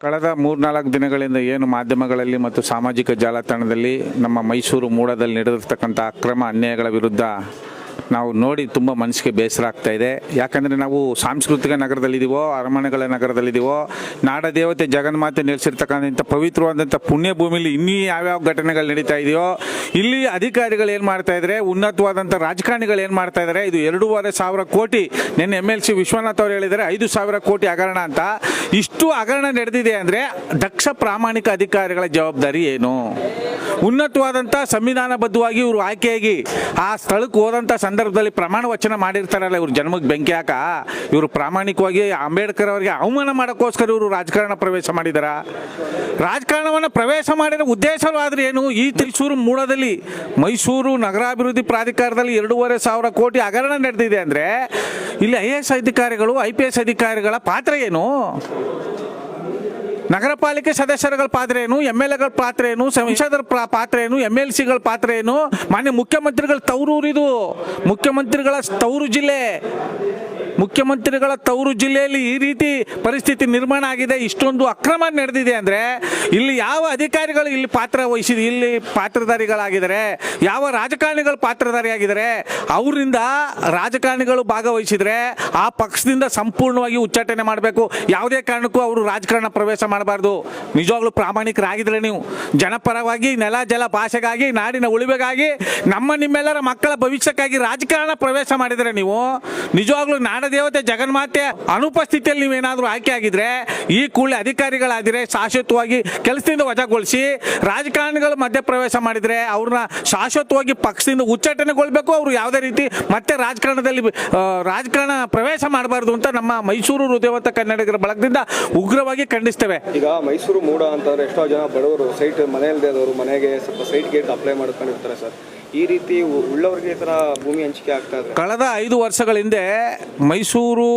ಕಳೆದ ಮೂರ್ನಾಲ್ಕು ದಿನಗಳಿಂದ ಏನು ಮಾಧ್ಯಮಗಳಲ್ಲಿ ಮತ್ತು ಸಾಮಾಜಿಕ ಜಾಲತಾಣದಲ್ಲಿ ನಮ್ಮ ಮೈಸೂರು ಮೂಡದಲ್ಲಿ ನಡೆದಿರ್ತಕ್ಕಂಥ ಅಕ್ರಮ ಅನ್ಯಾಯಗಳ ವಿರುದ್ಧ ನಾವು ನೋಡಿ ತುಂಬ ಮನಸ್ಸಿಗೆ ಬೇಸರ ಆಗ್ತಾ ಇದೆ. ಯಾಕಂದರೆ ನಾವು ಸಾಂಸ್ಕೃತಿಕ ನಗರದಲ್ಲಿದ್ದೀವೋ, ಅರಮನೆಗಳ ನಗರದಲ್ಲಿದ್ದೀವೋ ನಾಡ ದೇವತೆ ಜಗನ್ಮಾತೆ ನೆಲೆಸಿರ್ತಕ್ಕಂಥ ಪವಿತ್ರವಾದಂಥ ಪುಣ್ಯ ಭೂಮಿಲಿ ಇನ್ನೂ ಯಾವ್ಯಾವ ಘಟನೆಗಳು ನಡೀತಾ ಇದೆಯೋ ಇಲ್ಲಿ ಅಧಿಕಾರಿಗಳು ಏನು ಮಾಡ್ತಾ ಇದ್ದಾರೆ ಉನ್ನತವಾದಂಥ ರಾಜಕಾರಣಿಗಳು ಏನು ಮಾಡ್ತಾ ಇದ್ದಾರೆ ಇದು ಎರಡೂವರೆ ಸಾವಿರ ಕೋಟಿ. ನಿನ್ನೆ ಎಂ ಎಲ್ ಸಿ ವಿಶ್ವನಾಥ್ ಅವರು ಹೇಳಿದರೆ, ಐದು ಸಾವಿರ ಕೋಟಿ ಹಗರಣ ಅಂತ. ಇಷ್ಟು ಹಗರಣ ನಡೆದಿದೆ ಅಂದರೆ ದಕ್ಷ ಪ್ರಾಮಾಣಿಕ ಅಧಿಕಾರಿಗಳ ಜವಾಬ್ದಾರಿ ಏನು? ಉನ್ನತವಾದಂಥ ಸಂವಿಧಾನಬದ್ಧವಾಗಿ ಇವರು ಆಯ್ಕೆಯಾಗಿ ಆ ಸ್ಥಳಕ್ಕೆ ಹೋದಂಥ ಸಂದರ್ಭದಲ್ಲಿ ಪ್ರಮಾಣ ವಚನ ಮಾಡಿರ್ತಾರಲ್ಲ ಇವ್ರ ಜನ್ಮಕ್ಕೆ ಬೆಂಕಿ ಹಾಕ. ಇವರು ಪ್ರಾಮಾಣಿಕವಾಗಿ ಅಂಬೇಡ್ಕರ್ ಅವರಿಗೆ ಅವಮಾನ ಮಾಡೋಕ್ಕೋಸ್ಕರ ಇವರು ರಾಜಕಾರಣ ಪ್ರವೇಶ ಮಾಡಿದಾರ. ರಾಜಕಾರಣವನ್ನು ಪ್ರವೇಶ ಮಾಡಿದ ಉದ್ದೇಶವಾದ್ರೆ ಏನು? ಈ ತ್ರಿಶೂರು ಮೂಡದಲ್ಲಿ ಮೈಸೂರು ನಗರಾಭಿವೃದ್ಧಿ ಪ್ರಾಧಿಕಾರದಲ್ಲಿ ಎರಡೂವರೆ ಸಾವಿರ ಕೋಟಿ ಹಗರಣ ನಡೆದಿದೆ ಅಂದರೆ ಇಲ್ಲಿ ಐ ಎಸ್ ಅಧಿಕಾರಿಗಳು, ಐ ಪಿ ಎಸ್ ಅಧಿಕಾರಿಗಳ ಪಾತ್ರ ಏನು? ನಗರ ಪಾಲಿಕೆ ಸದಸ್ಯರುಗಳ ಪಾತ್ರ ಏನು? ಎಂ ಎಲ್ ಎಗಳ ಪಾತ್ರ ಏನು? ಸಂಸದರ ಪಾತ್ರ ಏನು? ಎಂ ಎಲ್ ಸಿಗಳ ಪಾತ್ರ ಏನು? ಮಾನ್ಯ ಮುಖ್ಯಮಂತ್ರಿಗಳ ತವರೂರಿದು ಮುಖ್ಯಮಂತ್ರಿಗಳ ತವರು ಜಿಲ್ಲೆ. ಮುಖ್ಯಮಂತ್ರಿಗಳ ತವರು ಜಿಲ್ಲೆಯಲ್ಲಿ ಈ ರೀತಿ ಪರಿಸ್ಥಿತಿ ನಿರ್ಮಾಣ ಆಗಿದೆ, ಇಷ್ಟೊಂದು ಅಕ್ರಮ ನಡೆದಿದೆ ಅಂದರೆ ಇಲ್ಲಿ ಯಾವ ಅಧಿಕಾರಿಗಳು ಇಲ್ಲಿ ಪಾತ್ರ ವಹಿಸಿದ, ಇಲ್ಲಿ ಪಾತ್ರಧಾರಿಗಳಾಗಿದ್ದಾರೆ, ಯಾವ ರಾಜಕಾರಣಿಗಳು ಪಾತ್ರಧಾರಿಯಾಗಿದ್ದಾರೆ, ಅವರಿಂದ ರಾಜಕಾರಣಿಗಳು ಭಾಗವಹಿಸಿದರೆ ಆ ಪಕ್ಷದಿಂದ ಸಂಪೂರ್ಣವಾಗಿ ಉಚ್ಚಾಟನೆ ಮಾಡಬೇಕು. ಯಾವುದೇ ಕಾರಣಕ್ಕೂ ಅವರು ರಾಜಕಾರಣ ಪ್ರವೇಶ ಮಾಡಬಾರ್ದು. ನಿಜವಾಗ್ಲೂ ಪ್ರಾಮಾಣಿಕರಾಗಿದ್ರೆ ನೀವು. ಜನಪರವಾಗಿ, ನೆಲ, ಜಲ ಭಾಷೆಗಾಗಿ, ನಾಡಿನ ಉಳಿವೆಗಾಗಿ, ನಮ್ಮ ನಿಮ್ಮೆಲ್ಲರ ಮಕ್ಕಳ ಭವಿಷ್ಯಕ್ಕಾಗಿ ರಾಜಕಾರಣ ಪ್ರವೇಶ ಮಾಡಿದರೆ ನೀವು, ನಿಜವಾಗ್ಲೂ ನಾಡದೇವತೆ ಜಗನ್ಮಾತೆ ಅನುಪಸ್ಥಿತಿಯಲ್ಲಿ ನೀವೇನಾದರೂ ಆಯ್ಕೆ ಆಗಿದ್ರೆ ಈ ಕೂಡಲೇ ಅಧಿಕಾರಿಗಳಾದರೆ ಶಾಶ್ವತವಾಗಿ ಕೆಲಸದಿಂದ ವಜಾಗೊಳಿಸಿ ರಾಜಕಾರಣಿಗಳು ಮಧ್ಯ ಪ್ರವೇಶ ಮಾಡಿದರೆ ಅವ್ರನ್ನ ಶಾಶ್ವತವಾಗಿ ಪಕ್ಷದಿಂದ ಉಚ್ಚಾಟನೆಗೊಳ್ಬೇಕು. ಅವರು ಯಾವುದೇ ರೀತಿ ಮತ್ತೆ ರಾಜಕಾರಣದಲ್ಲಿ ರಾಜಕಾರಣ ಪ್ರವೇಶ ಮಾಡಬಾರ್ದು ಅಂತ ನಮ್ಮ ಮೈಸೂರು ಹೃದಯವಂತ ಕನ್ನಡಿಗರ ಬಳಗದಿಂದ ಉಗ್ರವಾಗಿ ಖಂಡಿಸ್ತೇವೆ. ಈಗ ಮೈಸೂರು ಮೂಡ ಅಂತಂದ್ರೆ ಎಷ್ಟೋ ಜನ ಬಡವರು ಸೈಟ್ ಮನೆಯಲ್ಲದವರು ಮನೆಗೆ ಸ್ವಲ್ಪ ಸೈಟ್ ಗೇಟ್ ಅಪ್ಲೈ ಮಾಡ್ಕೊಂಡಿರ್ತಾರೆ ಸರ್. ಈ ರೀತಿ ಉಳ್ಳವರಿಗೆ ಈ ಥರ ಭೂಮಿ ಹಂಚಿಕೆ ಆಗ್ತಾ ಇದೆ. ಕಳೆದ ಐದು ವರ್ಷಗಳ ಹಿಂದೆ ಮೈಸೂರು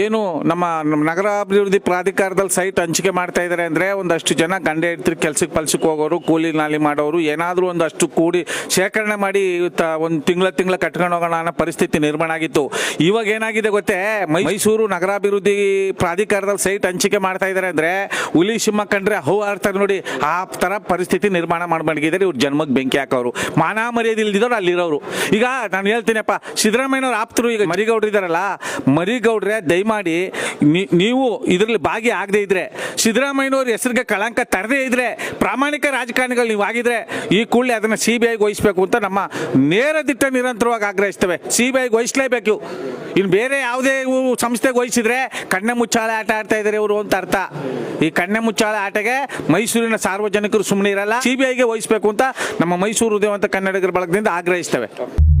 ಏನು ನಮ್ಮ ನಗರಾಭಿವೃದ್ಧಿ ಪ್ರಾಧಿಕಾರದಲ್ಲಿ ಸೈಟ್ ಹಂಚಿಕೆ ಮಾಡ್ತಾ ಇದ್ದಾರೆ ಅಂದರೆ ಒಂದಷ್ಟು ಜನ ಗಂಡ ಹಿಡ್ತಿರಿ ಕೆಲ್ಸಕ್ಕೆ ಪಲ್ಸಕ್ಕೆ ಹೋಗೋರು, ಕೂಲಿ ನಾಲಿ ಮಾಡೋರು, ಏನಾದರೂ ಒಂದಷ್ಟು ಕೂಡಿ ಶೇಖರಣೆ ಮಾಡಿ ಒಂದು ತಿಂಗಳ ತಿಂಗಳ ಕಟ್ಕೊಂಡು ಹೋಗೋಣ ಅನ್ನೋ ಪರಿಸ್ಥಿತಿ ನಿರ್ಮಾಣ ಆಗಿತ್ತು. ಇವಾಗ ಏನಾಗಿದೆ ಗೊತ್ತೇ? ಮೈಸೂರು ನಗರಾಭಿವೃದ್ಧಿ ಪ್ರಾಧಿಕಾರದಲ್ಲಿ ಸೈಟ್ ಹಂಚಿಕೆ ಮಾಡ್ತಾ ಇದ್ದಾರೆ ಅಂದರೆ ಹುಲಿ ಸಿಂಹ ಕಂಡ್ರೆ ಹೂ ಆಡ್ತಾರೆ ನೋಡಿ ಆ ಥರ ಪರಿಸ್ಥಿತಿ ನಿರ್ಮಾಣ ಮಾಡ್ಕೊಂಡಿದ್ದಾರೆ ಇವ್ರು ಜನ್ಮಕ್ಕೆ ಬೆಂಕಿ ಹಾಕೋರು ಮಾನ ಮರ್ಯಾದೆ ಇಲ್ದಿದ್ದವ್ರು ಅಲ್ಲಿರೋರು. ಈಗ ನಾನು ಹೇಳ್ತೀನಪ್ಪ ಸಿದ್ದರಾಮಯ್ಯವ್ರು ಆಪ್ತರು ಈಗ ಮರಿಗೌಡ್ರು ಮರಿಗೌಡ್ರೆ ಮರಿಗೌಡ್ರೆ ದಯಮಾಡಿ ನೀವು ಇದರಲ್ಲಿ ಆಗದೆ ಇದ್ರೆ, ಸಿದ್ದರಾಮಯ್ಯನವ್ರ ಹೆಸರಿಗೆ ಕಳಂಕ ತರದೇ ಇದ್ರೆ, ಪ್ರಾಮಾಣಿಕ ರಾಜಕಾರಣಿಗಳು ನೀವು ಆಗಿದ್ರೆ, ಈ ಕೂಡಲೇ ಅದನ್ನು ಸಿ ಬಿ ಐಗೆ ವಹಿಸ್ಬೇಕು ಅಂತ ನಮ್ಮ ನೇರ ದಿಟ್ಟ ನಿರಂತರವಾಗಿ ಆಗ್ರಹಿಸ್ತೇವೆ. C B ಐಗೆ ವಹಿಸ್ಲೇಬೇಕು. ಇನ್ನು ಬೇರೆ ಯಾವುದೇ ಸಂಸ್ಥೆಗೆ ವಹಿಸಿದ್ರೆ ಕಣ್ಣೆ ಮುಚ್ಚಾಳೆ ಆಟ ಆಡ್ತಾ ಇದ್ದಾರೆ ಇವರು ಅಂತ ಅರ್ಥ. ಈ ಕಣ್ಣೆ ಮುಚ್ಚಾಳೆ ಆಟಗೆ ಮೈಸೂರಿನ ಸಾರ್ವಜನಿಕರು ಸುಮ್ಮನೆ ಇರಲ್ಲ. ಐಗೆ ವಹಿಸ್ಬೇಕು ಅಂತ ನಮ್ಮ ಮೈಸೂರು ಉದಯವಂತ ಕನ್ನಡಿಗರ ಬಳಗದಿಂದ ಆಗ್ರಹಿಸ್ತೇವೆ.